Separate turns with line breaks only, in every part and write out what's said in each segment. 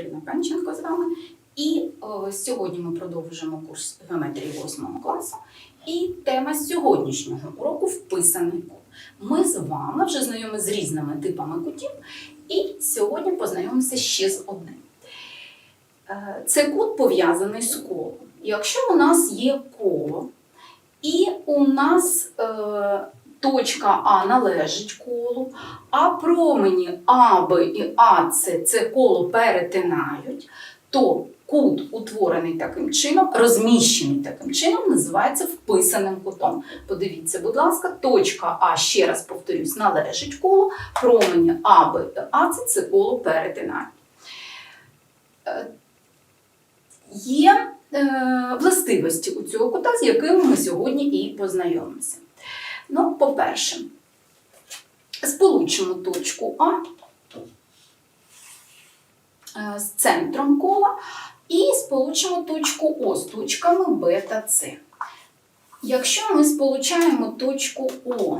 Ірина Панченко з вами. І е, сьогодні ми продовжимо курс геометрії 8 класу. І тема сьогоднішнього уроку вписаний кут. Ми з вами вже знайомі з різними типами кутів, і сьогодні познайомимося ще з одним. Е, Це кут пов'язаний з колом. Якщо у нас є коло, і у нас е, точка А належить колу, а промені АБ і АЦ це коло перетинають, то кут, утворений таким чином, розміщений таким чином, називається вписаним кутом. Подивіться, будь ласка, точка А, ще раз повторюсь, належить колу, промені АБ і АЦ це коло перетинають. Е, Є е, властивості у цього кута, з якими ми сьогодні і познайомимося. Ну, по-перше, сполучимо точку А е, з центром кола і сполучимо точку О з точками Б та С. Якщо ми сполучаємо точку О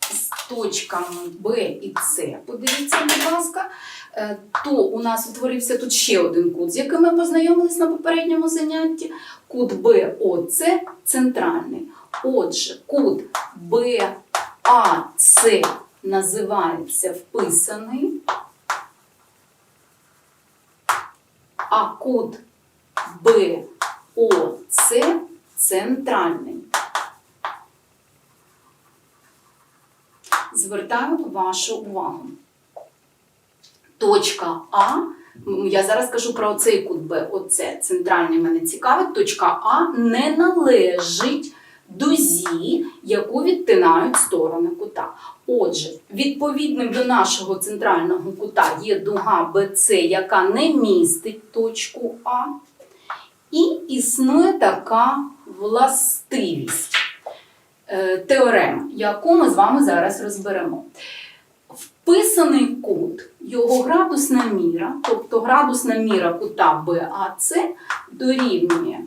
з точками Б і С, подивіться, будь ласка, е, то у нас утворився тут ще один кут, з яким ми познайомились на попередньому занятті. Кут БОЦ центральний. Отже, кут БАЦ називається вписаний, а кут БОЦ центральний. Звертаю вашу увагу. Точка А, я зараз кажу про цей кут Б, оце центральний мене цікавить, точка А не належить дузі, яку відтинають сторони кута. Отже, відповідним до нашого центрального кута є дуга БЦ, яка не містить точку А. І існує така властивість е, теорема, яку ми з вами зараз розберемо. Вписаний кут, його градусна міра, тобто градусна міра кута БАЦ дорівнює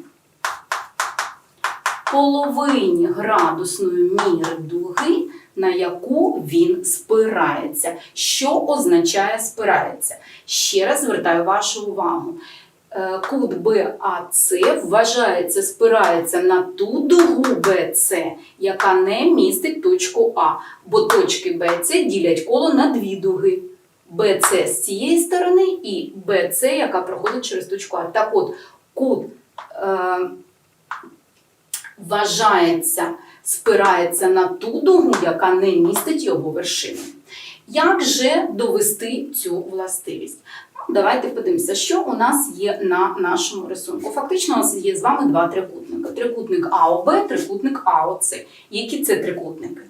половині градусної міри дуги, на яку він спирається. Що означає спирається? Ще раз звертаю вашу увагу. Е, Кут БАЦ вважається, спирається на ту дугу БЦ, яка не містить точку А, бо точки БЦ ділять коло на дві дуги. БЦ з цієї сторони і БЦ, яка проходить через точку А. Так от, кут е, вважається, спирається на ту дугу, яка не містить його вершину. Як же довести цю властивість? Ну, Давайте подивимося, що у нас є на нашому рисунку. Фактично, у нас є з вами два трикутника: трикутник АОБ, трикутник АОЦ. Які це трикутники?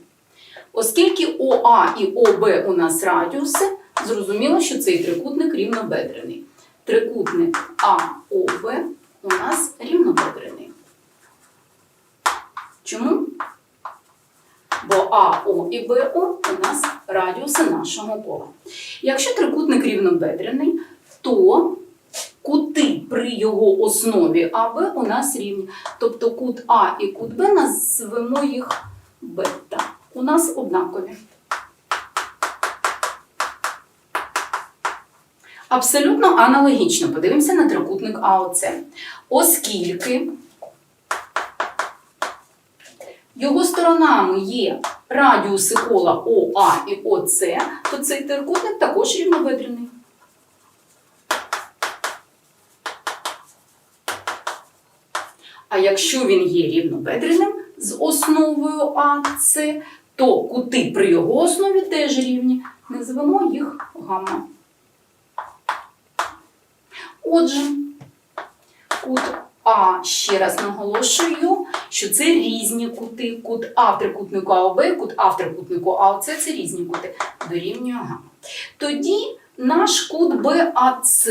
Оскільки ОА і ОБ у нас радіуси, зрозуміло, що цей трикутник рівнобедрений. Трикутник АОБ у нас рівнобедрений. Чому? Бо АО і БО у нас радіуси нашого кола. Якщо трикутник рівнобедрений, то кути при його основі АБ у нас рівні. Тобто кут А і кут Б назвемо їх бета. У нас однакові. Абсолютно аналогічно подивимося на трикутник АОЦ. Оскільки його сторонами є радіуси кола ОА і ОЦ, то цей трикутник також рівнобедрений. А якщо він є рівнобедреним з основою АЦ, то кути при його основі теж рівні. Назвемо їх гамма. Отже, А, ще раз наголошую, що це різні кути. Кут А в трикутнику АОБ, кут А в трикутнику АОЦ це різні кути. Дорівнює гамма. Тоді наш кут БАЦ,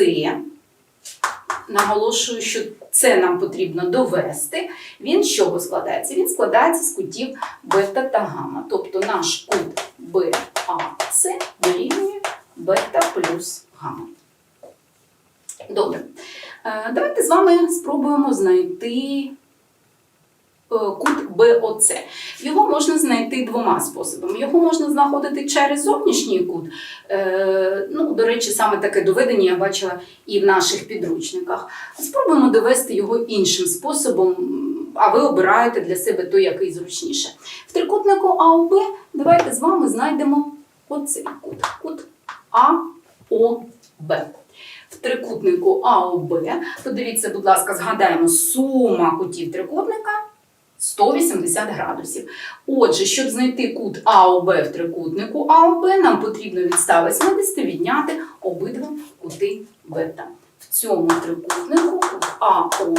наголошую, що це нам потрібно довести. Він з чого складається? Він складається з кутів бета та гамма. Тобто наш кут БАЦ дорівнює бета плюс гамма. Добре. Е, Давайте з вами спробуємо знайти е, кут БОЦ. Його можна знайти двома способами. Його можна знаходити через зовнішній кут. Е, ну, до речі, саме таке доведення я бачила і в наших підручниках. Спробуємо довести його іншим способом, а ви обираєте для себе той, який зручніше. В трикутнику АОБ давайте з вами знайдемо оцей кут. Кут АОБ. В трикутнику АОБ, подивіться, будь ласка, згадаємо, сума кутів трикутника 180 градусів. Отже, щоб знайти кут АОБ в трикутнику АОБ, нам потрібно від 180 відняти обидва кути бета. В цьому трикутнику кут АОБ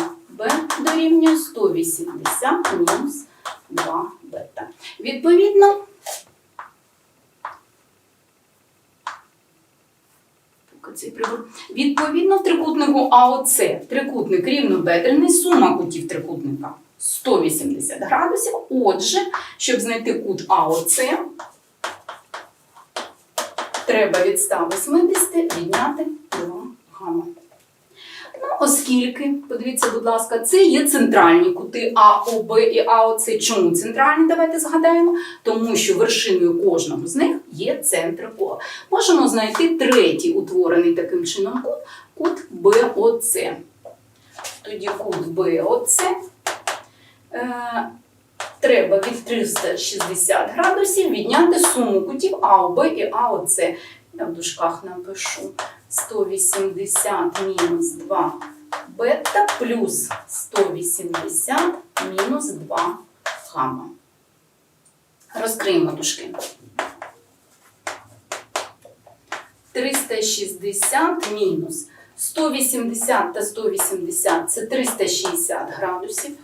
дорівнює 180 мінус 2 бета. Відповідно, цей прибор. Відповідно, в трикутнику АОЦ трикутник рівнобедрений, сума кутів трикутника 180 градусів. Отже, щоб знайти кут АОЦ, треба від 180 відняти 2 гамма. Ну, оскільки, подивіться, будь ласка, це є центральні кути АОБ і АОЦ. Чому центральні? Давайте згадаємо. Тому що вершиною кожного з них є центр кола. Можемо знайти третій утворений таким чином кут, кут БОЦ. Тоді кут БОЦ е, треба від 360 градусів відняти суму кутів АОБ і АОЦ. Я в дужках напишу 180 мінус 2 бета плюс 180 мінус 2 гамма. Розкриємо дужки. 360 мінус 180 та 180 це 360 градусів.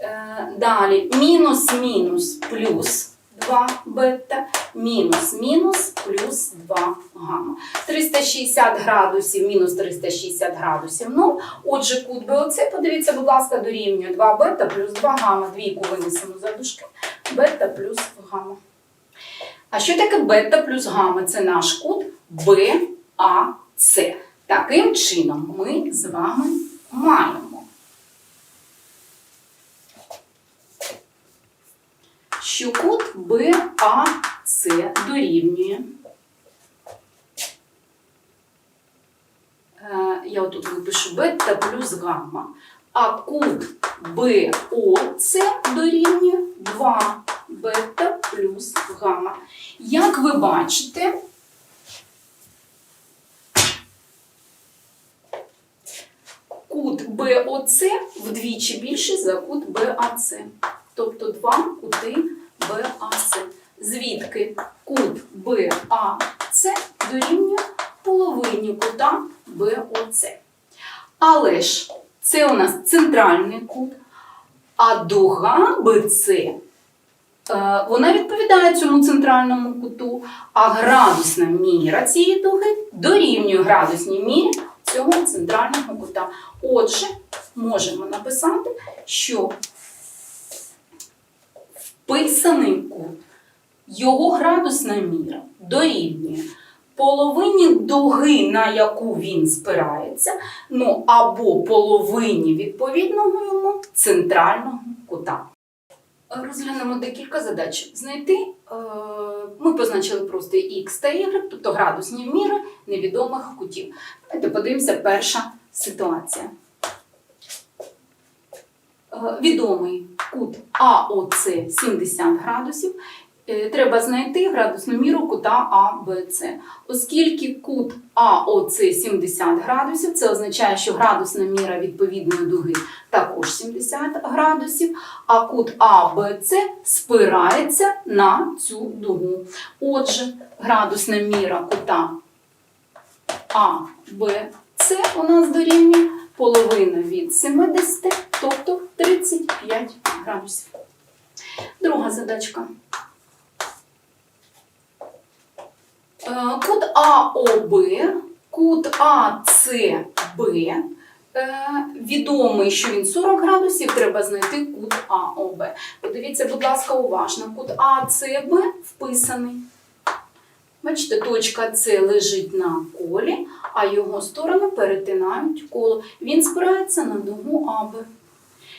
Е, Далі мінус мінус плюс 2 бета, мінус мінус плюс 2 гамма. 360 градусів мінус 360 градусів 0. Отже, кут БОЦ, подивіться, будь ласка, дорівнює 2 бета плюс 2 гамма. Двійку винесемо за дужки. Бета плюс гамма. А що таке бета плюс гамма? Це наш кут БАЦ. Таким чином ми з вами маємо. Що кут БАЦ дорівнює. Е, Я отут випишу бета плюс гамма. А кут БОЦ дорівнює 2 бета плюс гамма. Як ви бачите, кут БОЦ вдвічі більший за кут БАЦ. Тобто два кути БАЦ. Звідки кут БАЦ дорівнює половині кута БОЦ. Але ж це у нас центральний кут, а дуга БЦ е, вона відповідає цьому центральному куту, а градусна міра цієї дуги дорівнює градусній мірі цього центрального кута. Отже, можемо написати, що вписаний кут, його градусна міра дорівнює половині дуги, на яку він спирається, ну або половині відповідного йому центрального кута. Розглянемо декілька задач. Знайти, е, ми позначили просто X та Y, тобто градусні міри невідомих кутів. Давайте подивимося перша ситуація. Е, Відомий кут АОЦ 70 градусів. Е, Треба знайти градусну міру кута АБЦ. Оскільки кут АОЦ 70 градусів, це означає, що градусна міра відповідної дуги також 70 градусів, а кут АБЦ спирається на цю дугу. Отже, градусна міра кута АБЦ у нас дорівнює половина від 70, тобто 35 градусів. Друга задачка. Е, Кут АОБ, кут АЦБ. е, Відомий, що він 40 градусів, треба знайти кут АОБ. Подивіться, будь ласка, уважно. Кут АЦБ вписаний. Бачите, точка С лежить на колі, а його сторони перетинають коло. Він спирається на дугу АБ.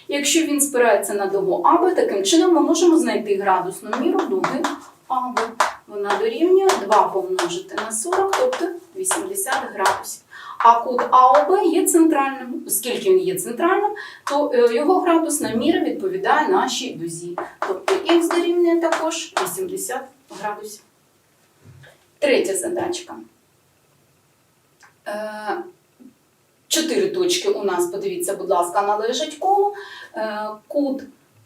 Якщо він спирається на дугу АБ, таким чином ми можемо знайти градусну міру дуги АБ. Вона дорівнює 2 помножити на 40, тобто 80 градусів. А кут АОБ є центральним. Оскільки він є центральним, то е, його градусна міра відповідає нашій дузі. Тобто х дорівнює також 80 градусів. Третя задачка. Чотири точки у нас, подивіться, будь ласка, належать колу. Е, Кут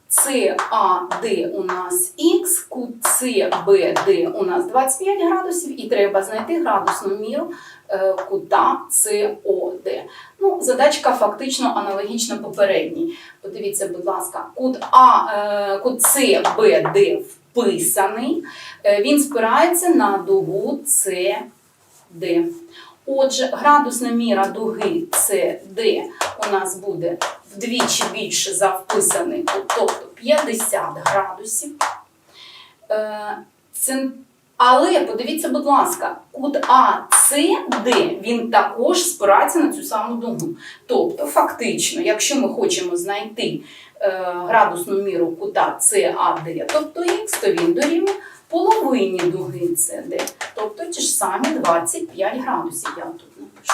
CAD у нас Х, кут CBD у нас 25 градусів, і треба знайти градусну міру е, кута COD. Ну, задачка фактично аналогічна попередній. Подивіться, будь ласка, кут А, е, кут CBD вписаний, він спирається на дугу CD. Отже, градусна міра дуги CD у нас буде вдвічі більше за вписаний тобто 50 градусів. Е, Але подивіться, будь ласка, кут АЦД він також спирається на цю саму дугу. Тобто, фактично, якщо ми хочемо знайти градусну міру кута САД, тобто х, то він дорівнює половині дуги СД, тобто ті ж самі 25 градусів. Я тут напишу.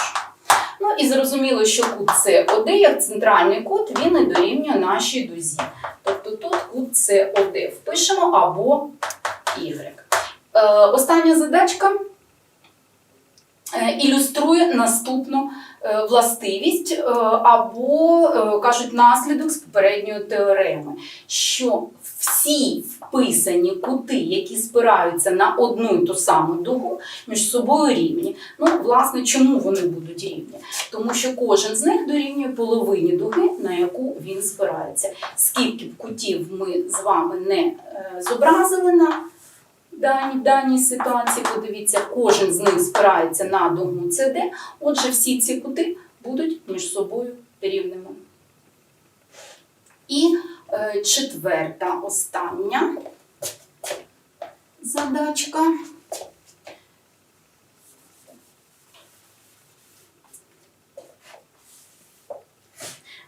Ну і зрозуміло, що кут СОД, як центральний кут, він і дорівнює нашій дузі. Тобто тут кут СОД впишемо або Y. Е, остання задачка е, ілюструє наступну е, властивість е, або, е, кажуть, наслідок з попередньої теореми, що всі вписані кути, які спираються на одну і ту саму дугу, між собою рівні. Ну, власне, чому вони будуть рівні? Тому що кожен з них дорівнює половині дуги, на яку він спирається. Скільки б кутів ми з вами не е, зобразили на даній, даній ситуації, подивіться, кожен з них спирається на дугу CD, отже, всі ці кути будуть між собою рівними. І е, четверта, остання задачка.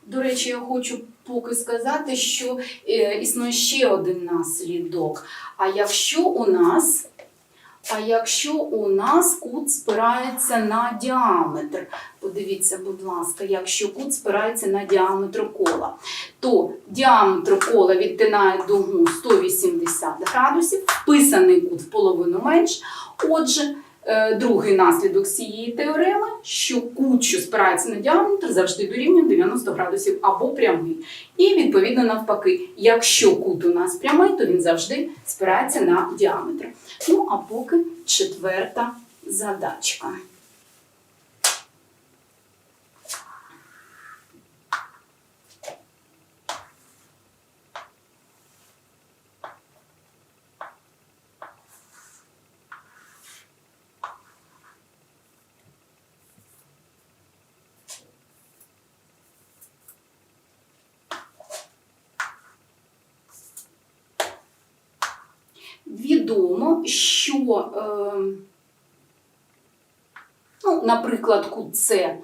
До речі, я хочу поки сказати, що е, існує ще один наслідок. А якщо у нас, а якщо у нас кут спирається на діаметр, подивіться, будь ласка, якщо кут спирається на діаметр кола, то діаметр кола відтинає дугу 180 градусів, вписаний кут в половину менш. Отже, другий наслідок цієї теореми, що кут, спирається на діаметр, завжди дорівнює 90 градусів або прямий. І відповідно навпаки, якщо кут у нас прямий, то він завжди спирається на діаметр. Ну а поки четверта задачка. Відомо, що, е, ну, наприклад, кут С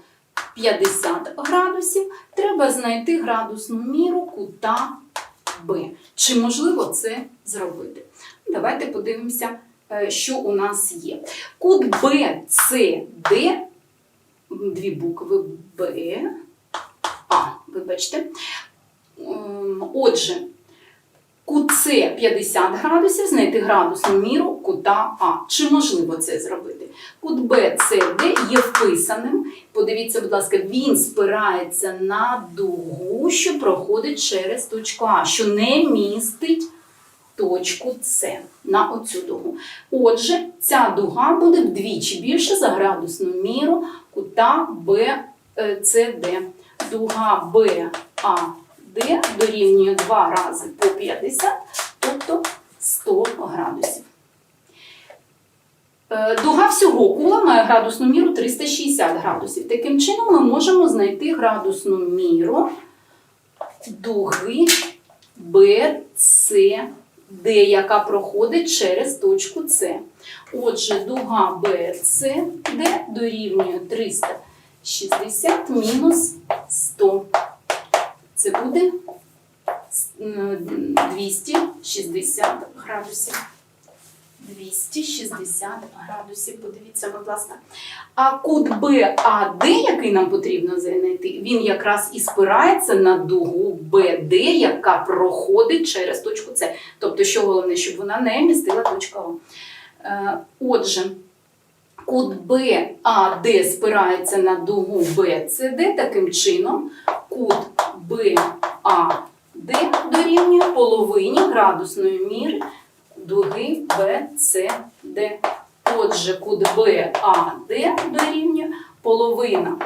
50 градусів, треба знайти градусну міру кута Б. Чи можливо це зробити? Давайте подивимося, е, що у нас є. Кут BCD, дві букви Б, А, вибачте. Ем, Отже, Кут С 50 градусів, знайти градусну міру кута А. Чи можливо це зробити? Кут Б, С, Д є вписаним. Подивіться, будь ласка, він спирається на дугу, що проходить через точку А, що не містить точку С на оцю дугу. Отже, ця дуга буде вдвічі більше за градусну міру кута Б, е, С, Д. Дуга Б, А, Д дорівнює 2 рази по 50, тобто 100 градусів. Е, Дуга всього кола має градусну міру 360 градусів. Таким чином ми можемо знайти градусну міру дуги BCD, яка проходить через точку С. Отже, дуга BCD дорівнює 360 мінус 100. Це буде 260 градусів. 260 градусів, подивіться, будь ласка. А кут БАД, який нам потрібно знайти, він якраз і спирається на дугу БД, яка проходить через точку С. Тобто, що головне, щоб вона не містила точка О. Е, Отже, кут БАД спирається на дугу БЦД, таким чином кут БАД дорівнює половині градусної міри дуги БЦД. Отже, кут БАД дорівнює половина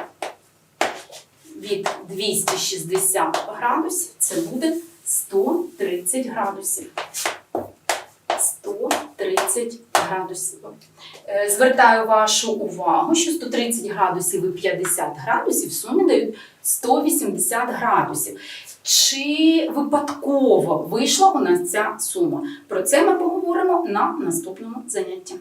від 260 градусів, це буде 130 градусів. 130 градусів. Е, Звертаю вашу увагу, що 130 градусів і 50 градусів в сумі дають 180 градусів. Чи випадково вийшла у нас ця сума? Про це ми поговоримо на наступному занятті.